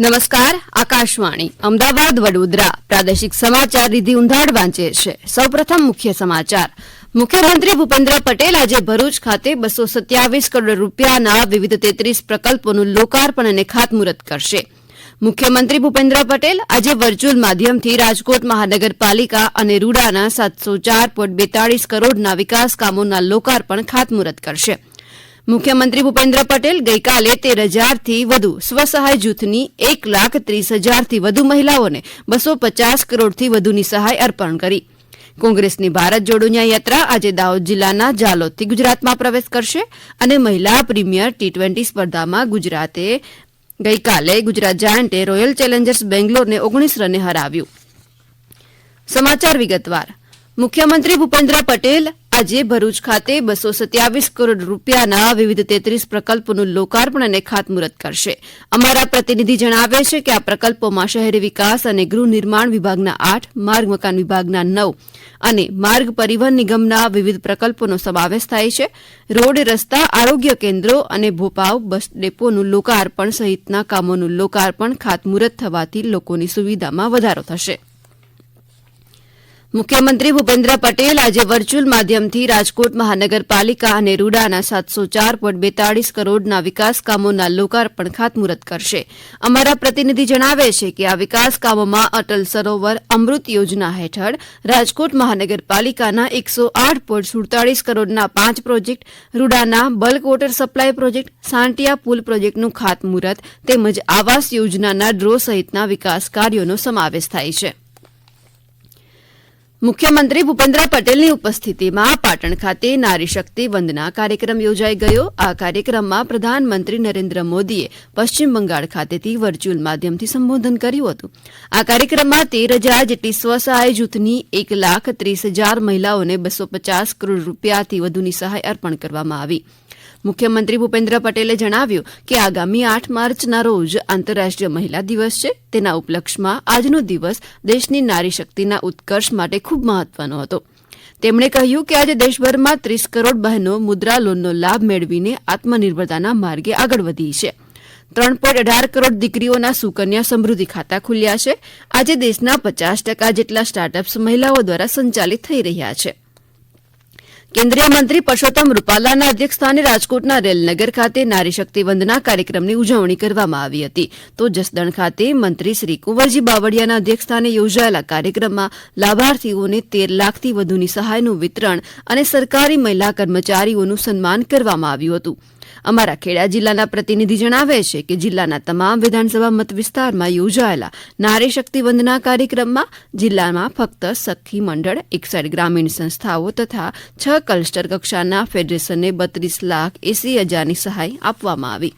નમસ્કાર, આકાશવાણી. અમદાવાદ, વડોદરા. પ્રાદેશિક સમાચાર રીધી ઉંધાડ વાંચે છે. સૌપ્રથમ મુખ્ય સમાચાર. મુખ્યમંત્રી ભૂપેન્દ્ર પટેલ આજે ભરૂચ ખાતે બસો સત્યાવીસ કરોડ રૂપિયાના વિવિધ તેત્રીસ પ્રકલ્પોનું લોકાર્પણ અને ખાતમુહૂર્ત કરશે. મુખ્યમંત્રી ભૂપેન્દ્ર પટેલ આજે વર્ચ્યુઅલ માધ્યમથી રાજકોટ મહાનગરપાલિકા અને રૂડાના સાતસો ચાર પોઈન્ટ બેતાળીસ કરોડના વિકાસ કામોના લોકાર્પણ ખાતમુહૂર્ત કરશે. મુખ્યમંત્રી ભૂપેન્દ્ર પટેલ ગઈકાલે તેર હજારથી વધુ સ્વસહાય જૂથની એક લાખ ત્રીસ હજારથી વધુ મહિલાઓને બસો પચાસ કરોડથી વધુની સહાય અર્પણ કરી. કોંગ્રેસની ભારત જોડો યાત્રા આજે દાહોદ જિલ્લાના જાલોદથી ગુજરાતમાં પ્રવેશ કરશે અને મહિલા પ્રીમિયર ટી ટ્વેન્ટી સ્પર્ધામાં ગુજરાતે ગઈકાલે ગુજરાત જાયન્ટે રોયલ ચેલેન્જર્સ બેંગ્લોરને ઓગણીસ રને હરાવ્યું. સમાચાર વિગતવાર. મુખ્યમંત્રી ભૂપેન્દ્ર પટેલ આજે ભરૂચ ખાતે બસો સત્યાવીસ કરોડ રૂપિયાના વિવિધ તેત્રીસ પ્રકલ્પોનું લોકાર્પણ અને ખાતમુહૂર્ત કરશે. અમારા પ્રતિનિધિ જણાવે છે કે આ પ્રકલ્પોમાં શહેરી વિકાસ અને ગૃહ નિર્માણ વિભાગના આઠ, માર્ગ મકાન વિભાગના નવ અને માર્ગ પરિવહન નિગમના વિવિધ પ્રકલ્પોનો સમાવેશ થાય છે. રોડ, રસ્તા, આરોગ્ય કેન્દ્રો અને ભોપાવ બસ ડેપોનું લોકાર્પણ સહિતના કામોનું લોકાર્પણ ખાતમુહૂર્ત થવાથી લોકોની સુવિધામાં વધારો થશે. મુખ્યમંત્રી ભૂપેન્દ્ર પટેલ આજે વર્ચ્યુઅલ માધ્યમથી રાજકોટ મહાનગરપાલિકા અને રૂડાના સાતસો ચાર પોઈન્ટ બેતાળીસ કરોડના વિકાસ કામોના લોકાર્પણ ખાતમુહૂર્ત કરશે. અમારા પ્રતિનિધિ જણાવે છે કે આ વિકાસ કામોમાં અટલ સરોવર અમૃત યોજના હેઠળ રાજકોટ મહાનગરપાલિકાના એકસો આઠ પોઈન્ટ સુડતાળીસ કરોડના પાંચ પ્રોજેક્ટ, રૂડાના બલ્ક વોટર સપ્લાય પ્રોજેક્ટ, સાંટિયા પુલ પ્રોજેક્ટનું ખાતમુહૂર્ત તેમજ આવાસ યોજનાના ડ્રો સહિતના વિકાસ કાર્યોનો સમાવેશ થાય છે. મુખ્યમંત્રી ભૂપેન્દ્ર પટેલની ઉપસ્થિતિમાં પાટણ ખાતે નારી શક્તિ વંદના કાર્યક્રમ યોજાઈ ગયો. આ કાર્યક્રમમાં પ્રધાનમંત્રી નરેન્દ્ર મોદીએ પશ્ચિમ બંગાળ ખાતેથી વર્ચ્યુઅલ માધ્યમથી સંબોધન કર્યું હતું. આ કાર્યક્રમમાં તેર હજાર જેટલી સ્વસહાય જૂથની એક લાખ ત્રીસ હજાર મહિલાઓને બસો પચાસ કરોડ રૂપિયાથી વધુની સહાય અર્પણ કરવામાં આવી. મુખ્યમંત્રી ભૂપેન્દ્ર પટેલે જણાવ્યું કે આગામી આઠ માર્ચના રોજ આંતરરાષ્ટ્રીય મહિલા દિવસ છે. તેના ઉપલક્ષમાં આજનો દિવસ દેશની નારી શક્તિના ઉત્કર્ષ માટે ખૂબ મહત્વનો હતો. તેમણે કહ્યું કે આજે દેશભરમાં ત્રીસ કરોડ બહેનો મુદ્રા લોનનો લાભ મેળવીને આત્મનિર્ભરતાના માર્ગે આગળ વધી છે. ત્રણ પોઈન્ટ અઢાર કરોડ દીકરીઓના સુકન્યા સમૃદ્ધિ ખાતા ખુલ્યા છે. આજે દેશના પચાસ ટકા જેટલા સ્ટાર્ટઅપ્સ મહિલાઓ દ્વારા સંચાલિત થઈ રહ્યા છે. કેન્દ્રીય મંત્રી પરસોત્તમ રૂપાલાના અધ્યક્ષસ્થાને રાજકોટના રેલનગર ખાતે નારી શક્તિ વંદના કાર્યક્રમની ઉજવણી કરવામાં આવી હતી. તો જસદણ ખાતે મંત્રી શ્રી કુંવરજી બાવળિયાના અધ્યક્ષસ્થાને યોજાયેલા કાર્યક્રમમાં લાભાર્થીઓને તેર લાખથી વધુની સહાયનું વિતરણ અને સરકારી મહિલા કર્મચારીઓનું સન્માન કરવામાં આવ્યું હતું. અમારા ખેડા જિલ્લાના પ્રતિનિધિ જણાવે છે કે જિલ્લાના તમામ વિધાનસભા મત વિસ્તારમાં યોજાયેલા નારી શક્તિ વંદના કાર્યક્રમમાં જિલ્લામાં ફક્ત સખી મંડળ, એકસઠ ગ્રામીણ સંસ્થાઓ તથા છ ક્લસ્ટર કક્ષાના ફેડરેશનને બત્રીસ લાખ એસી હજારની સહાય આપવામાં આવી.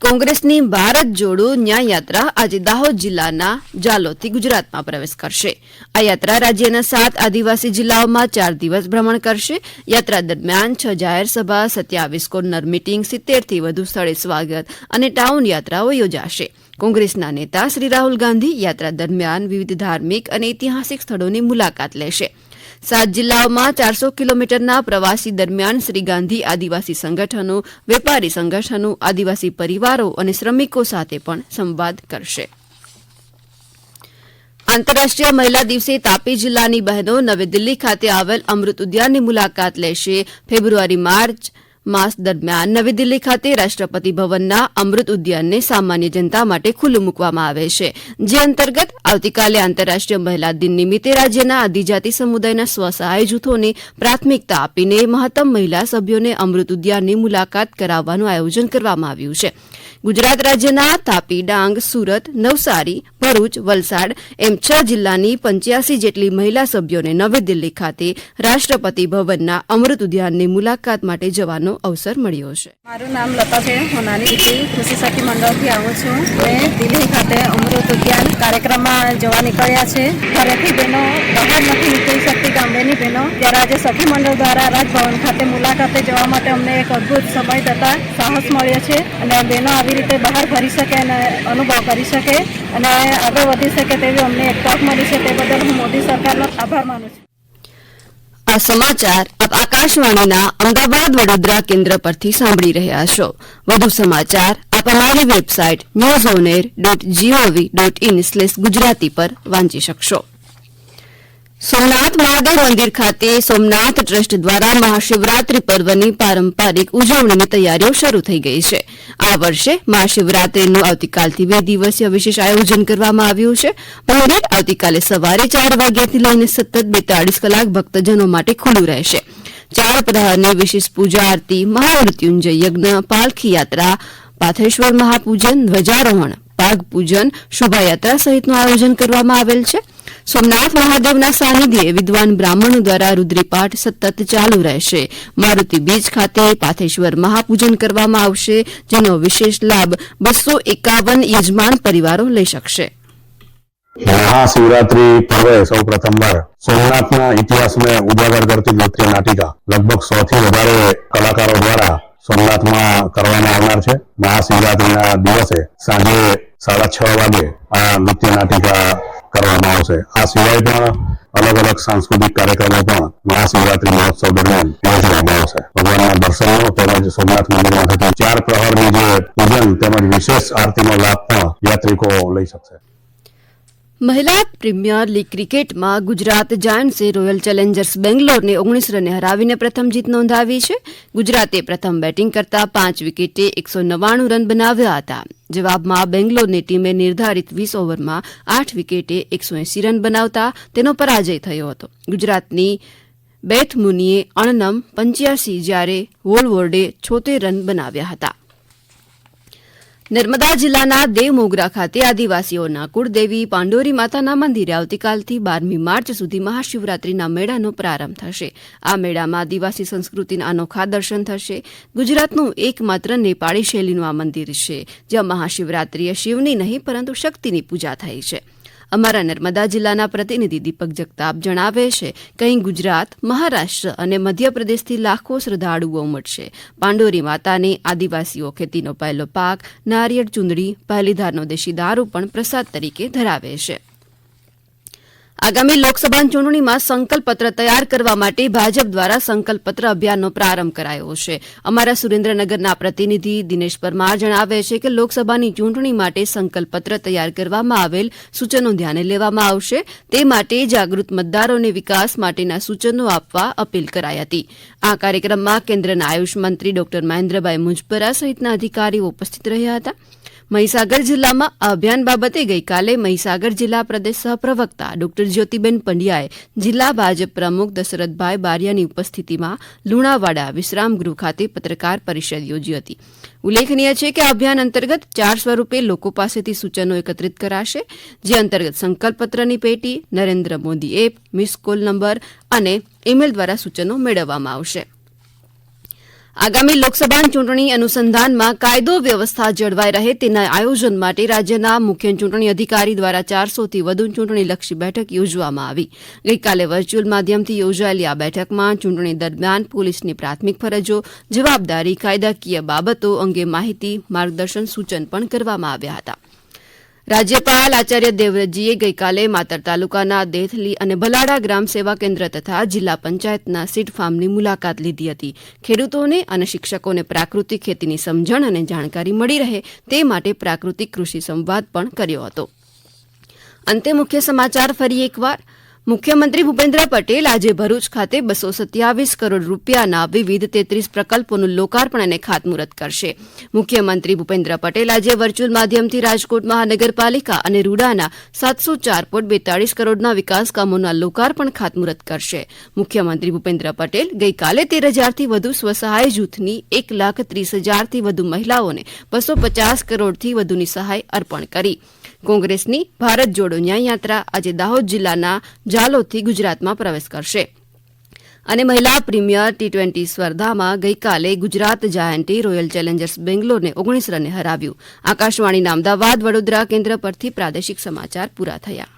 કોંગ્રેસની ભારત જોડો ન્યાય યાત્રા આજે દાહોદ જિલ્લાના જાલોદથી ગુજરાતમાં પ્રવેશ કરશે. આ યાત્રા રાજ્યના સાત આદિવાસી જિલ્લાઓમાં ચાર દિવસ ભ્રમણ કરશે. યાત્રા દરમિયાન છ જાહેર સભા, સત્યાવીસ કોર્નર મિટિંગ, સિત્તેરથી વધુ સ્થળે સ્વાગત અને ટાઉન યાત્રાઓ યોજાશે. કોંગ્રેસના નેતા શ્રી રાહુલ ગાંધી યાત્રા દરમિયાન વિવિધ ધાર્મિક અને ઐતિહાસિક સ્થળોની મુલાકાત લેશે. સાત જિલ્લાઓમાં ચારસો કિલોમીટરના પ્રવાસી દરમિયાન શ્રી ગાંધી આદિવાસી સંગઠનો, વેપારી સંગઠનો, આદિવાસી પરિવારો અને શ્રમિકો સાથે પણ સંવાદ કરશે. આંતરરાષ્ટ્રીય મહિલા દિવસે તાપી જિલ્લાની બહેનો નવી દિલ્હી ખાતે આવેલ અમૃત ઉદ્યાનની મુલાકાત લેશે. ફેબ્રુઆરી, માર્ચ માસ દરમિયાન નવી દિલ્હી ખાતે રાષ્ટ્રપતિ ભવનના અમૃત ઉદ્યાનને સામાન્ય જનતા માટે ખુલ્લું મૂકવામાં આવે છે, જે અંતર્ગત આવતીકાલે આંતરરાષ્ટ્રીય મહિલા દિન નિમિત્તે રાજ્યના આદિજાતિ સમુદાયના સ્વસહાય જૂથોને પ્રાથમિકતા આપીને મહત્તમ મહિલા સભ્યોને અમૃત ઉદ્યાનની મુલાકાત કરાવવાનું આયોજન કરવામાં આવ્યું છે. ગુજરાત રાજ્યના તાપી, ડાંગ, સુરત, નવસારી, ભરૂચ, વલસાડ એમ છ જિલ્લાની પંચ્યાસી જેટલી મહિલા સભ્યોને નવી દિલ્હી ખાતે રાષ્ટ્રપતિ ભવનના અમૃત ઉદ્યાનની મુલાકાત માટે જવાનો અવસર મળ્યો છે. મારું નામ લતા છે. હું નાની દીકરી કૃષિ સખી મંડળથી આવું છું. મેં દિલ્હી ખાતે અમૃત ઉદ્યાન કાર્યક્રમમાં જવા નીકળ્યા છે. ઘરેથી બહેનો બહાર નથી નીકળી શકતી ગામડેની બહેનો. ત્યારે આજે સખી મંડળ દ્વારા રાજભવન ખાતે મુલાકાતે જવા માટે અમને એક અદ્ભુત સમય તથા સાહસ મળ્યો છે અને બહેનો આવી રીતે બહાર ફરી શકે અને અનુભવ કરી શકે અને આગળ વધી શકે તેવી અમને એક તક મળી છે. તે બદલ હું મોદી સરકારનો આભાર માનું છું. આ સમાચાર આપ આકાશવાણીના અમદાવાદ વડોદરા કેન્દ્ર પરથી સાંભળી રહ્યા છો. વધુ સમાચાર આપ અમારી website news on air dot GOV dot in slash Gujarati પર વાંચી શકશો. સોમનાથ મહાદેવ મંદિર ખાતે સોમનાથ ટ્રસ્ટ દ્વારા મહાશિવરાત્રી પર્વની પારંપરિક ઉજવણીની તૈયારીઓ શરૂ થઈ ગઈ છે. આ વર્ષે મહાશિવરાત્રીનું આવતીકાલથી બે દિવસીય વિશેષ આયોજન કરવામાં આવ્યું છે. મંદિર આવતીકાલે સવારે ચાર વાગ્યાથી લઈને સતત બેતાળીસ કલાક ભક્તજનો માટે ખુલ્લું રહેશે. ચાર પ્રહારની વિશેષ પૂજા આરતી, મહામૃત્યુંજય યજ્ઞ, પાલખી યાત્રા પાથેશ્વર મહાપૂજન, ધ્વજારોહણ, પાગ પૂજન, શોભાયાત્રા સહિતનું આયોજન કરવામાં આવેલ છે. સોમનાથ મહાદેવના સાનિધ્યે વિદ્વાન બ્રાહ્મણો દ્વારા રૂદ્રીપાઠ સતત ચાલુ રહેશે. મારુતિ બીચ ખાતે પાથેશ્વર મહાપૂજન કરવામાં આવશે, જેનો વિશેષ લાભ બસો એકાવન યજમાન પરિવારો લઈ શકશે. મહાશિવરાત્રી પર્વે સૌ પ્રથમવાર સોમનાથના ઇતિહાસને ઉજાગર કરતી નૃત્ય નાટિકા. લગભગ સો થી વધારે કલાકારો દ્વારા સોમનાથમાં કરવામાં આવનાર છે. મહાશિવરાત્રીના દિવસે સાંજે સાડા છ વાગે આ નૃત્ય નાટિકા કરવામાં આવશે. આ સિવાય પણ અલગ અલગ સાંસ્કૃતિક કાર્યક્રમો પણ મહાશિવરાત્રી મહોત્સવ દરમિયાન યોજવામાં આવશે. ભગવાનના દર્શનો તેમજ સોમનાથ મંદિરમાં થતી ચાર પ્રહરની જે પૂજન તેમજ વિશેષ આરતીનો લાભ પણ યાત્રિકો લઈ શકશે. મહિલા પ્રીમિયર લીગ ક્રિકેટમાં ગુજરાત જાયન્ટ્સે રોયલ ચેલેન્જર્સ બેંગ્લોરને ઓગણીસ રને હરાવીને પ્રથમ જીત નોંધાવી છે. ગુજરાતે પ્રથમ બેટિંગ કરતા પાંચ વિકેટે એકસો નવ્વાણું રન બનાવ્યા હતા. જવાબમાં બેંગ્લોરની ટીમે નિર્ધારિત વીસ ઓવરમાં આઠ વિકેટે એકસો એંસી રન બનાવતા તેનો પરાજય થયો હતો. ગુજરાતની બેથ મુનીએ અણનમ પંચ્યાસી જ્યારે વોલવોર્ડે છોતેર રન બનાવ્યા હતા. નર્મદા જિલ્લાના દેવમોગરા ખાતે આદિવાસીઓના કુળદેવી પાંડોરી માતાના મંદિરે આવતીકાલથી બારમી માર્ચ સુધી મહાશિવરાત્રીના મેળાનો પ્રારંભ થશે. આ મેળામાં આદિવાસી સંસ્કૃતિના અનોખા દર્શન થશે. ગુજરાતનું એકમાત્ર નેપાળી શૈલીનું આ મંદિર છે, જ્યાં મહાશિવરાત્રીએ શિવની નહીં, પરંતુ શક્તિની પૂજા થાય છે. અમારા નર્મદા જિલ્લાના પ્રતિનિધિ દીપક જગતાપ જણાવે છે કે અહીં ગુજરાત, મહારાષ્ટ્ર અને મધ્યપ્રદેશથી લાખો શ્રદ્ધાળુઓ ઉમટશે. પાંડોરી માતાને આદિવાસીઓ ખેતીનો પહેલો પાક, નારિયેળ ચૂંદડી, પહેલીધારનો દેશી દારૂ પણ પ્રસાદ તરીકે ધરાવે છે. આગામી લોકસભા ચૂંટણીમાં સંકલ્પપત્ર તૈયાર કરવા માટે ભાજપ દ્વારા સંકલ્પપત્ર અભિયાનનો પ્રારંભ કરાયો છે. અમારા સુરેન્દ્રનગરના પ્રતિનિધિ દિનેશ પરમાર જણાવે છે કે લોકસભાની ચૂંટણી માટે સંકલ્પપત્ર તૈયાર કરવામાં આવેલ સૂચનો ધ્યાને લેવામાં આવશે. તે માટે જાગૃત મતદારોને વિકાસ માટેના સૂચનો આપવા અપીલ કરાઈ હતી. આ કાર્યક્રમમાં કેન્દ્રના આયુષ મંત્રી ડોક્ટર મહેન્દ્રભાઈ મુજપરા સહિતના અધિકારીઓ ઉપસ્થિત રહ્યા હતા. મહીસાગર જિલ્લામાં આ અભિયાન બાબતે ગઈકાલે મહીસાગર જિલ્લા પ્રદેશ સહપ્રવક્તા ડોક્ટર જ્યોતિબેન પંડ્યાએ જિલ્લા ભાજપ પ્રમુખ દશરથભાઈ બારિયાની ઉપસ્થિતિમાં લુણાવાડા વિશ્રામગૃહ ખાતે પત્રકાર પરિષદ યોજી હતી. ઉલ્લેખનીય છે કે આ અભિયાન અંતર્ગત ચાર સ્વરૂપે લોકો પાસેથી સૂચનો એકત્રિત કરાશે, જે અંતર્ગત સંકલ્પપત્રની પેટી, Narendra Modi app, miss call number અને ઇમેલ દ્વારા સૂચનો મેળવવામાં આવશે. આગામી લોકસભા ચૂંટણી અનુસંધાનમાં કાયદો વ્યવસ્થા જળવાઈ રહે તેના આયોજન માટે રાજ્યના મુખ્ય ચૂંટણી અધિકારી દ્વારા ચારસોથી વધુ ચૂંટણીલક્ષી બેઠક યોજવામાં આવી. ગઈકાલે વર્ચ્યુઅલ માધ્યમથી યોજાયેલી આ બેઠકમાં ચૂંટણી દરમિયાન પોલીસની પ્રાથમિક ફરજો, જવાબદારી, કાયદાકીય બાબતો અંગે માહિતી, માર્ગદર્શન સૂચન પણ કરવામાં આવ્યા હતા. રાજ્યપાલ આચાર્ય દેવવ્રતજીએ ગઈકાલે માતર તાલુકાના દેથલી અને ભલાડા ગ્રામ સેવા કેન્દ્ર તથા જિલ્લા પંચાયતના સીડ ફાર્મની મુલાકાત લીધી હતી. ખેડૂતોને અને શિક્ષકોને પ્રાકૃતિક ખેતીની સમજણ અને જાણકારી મળી રહે તે માટે પ્રાકૃતિક કૃષિ સંવાદ પણ કર્યો હતો. અંતે મુખ્ય સમાચાર ફરી એકવાર. મુખ્યમંત્રી ભૂપેન્દ્ર પટેલ આજે ભરૂચ ખાતે બસો સત્યાવીસ કરોડ રૂપિયાના વિવિધ તેત્રીસ પ્રકલ્પોનું લોકાર્પણ અને ખાતમુહૂર્ત કરશે. મુખ્યમંત્રી ભૂપેન્દ્ર પટેલ આજે વર્ચ્યુઅલ માધ્યમથી રાજકોટ મહાનગરપાલિકા અને રૂડાના સાતસો ચાર પોઈન્ટ બેતાળીસ કરોડના વિકાસ કામોના લોકાર્પણ ખાતમુહૂર્ત કરશે. મુખ્યમંત્રી ભૂપેન્દ્ર પટેલ ગઈકાલે તેર હજારથી વધુ સ્વસહાય જૂથની એક લાખ ત્રીસ હજારથી વધુ મહિલાઓને બસો પચાસ કરોડથી વધુની સહાય અર્પણ કરી. કોંગ્રેસની ભારત જોડો ન્યાયયાત્રા આજે દાહોદ જિલ્લાના જાલોદથી ગુજરાતમાં પ્રવેશ કરશે. અને મહિલા પ્રીમિયર ટી ટ્વેન્ટી સ્પર્ધામાં ગઈકાલે ગુજરાત જાયન્ટે રોયલ ચેલેન્જર્સ બેંગ્લોરને ઓગણીસ રને હરાવ્યું. આકાશવાણીના અમદાવાદ વડોદરા કેન્દ્ર પરથી પ્રાદેશિક સમાચાર પૂરા થયા.